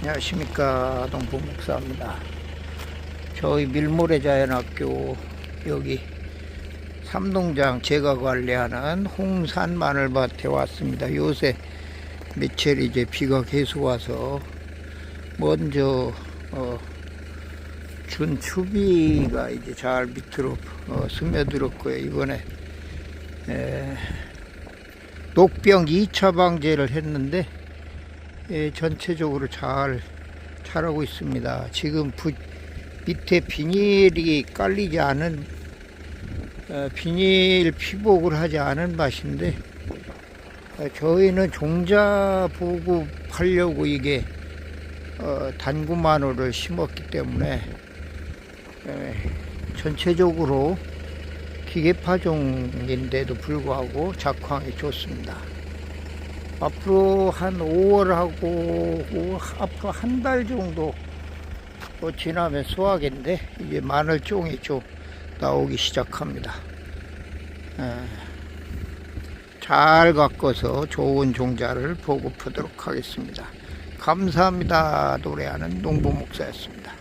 안녕하십니까 동부 목사입니다. 저희 밀모래 자연학교 여기 삼동장 제가 관리하는 홍산 마늘밭에 왔습니다. 요새 며칠 이제 비가 계속 와서 먼저 어, 준 추비가 이제 잘 밑으로 어, 스며들었고요. 이번에 에, 녹병 2차 방제를 했는데 예, 전체적으로 잘 자라고 있습니다. 지금 부, 밑에 비닐이 깔리지 않은 어, 비닐 피복을 하지 않은 밭인데 어, 저희는 종자 보급하려고 이게 어, 단구 마늘을 심었기 때문에 에, 전체적으로 기계파종인데도 불구하고 작황이 좋습니다. 앞으로 한 5월하고 앞으로 한 달 정도 뭐 지나면 수확인데 이제 마늘 종이 좀 나오기 시작합니다. 에, 잘 가꿔서 좋은 종자를 보급하도록 하겠습니다. 감사합니다. 노래하는 농부 목사였습니다.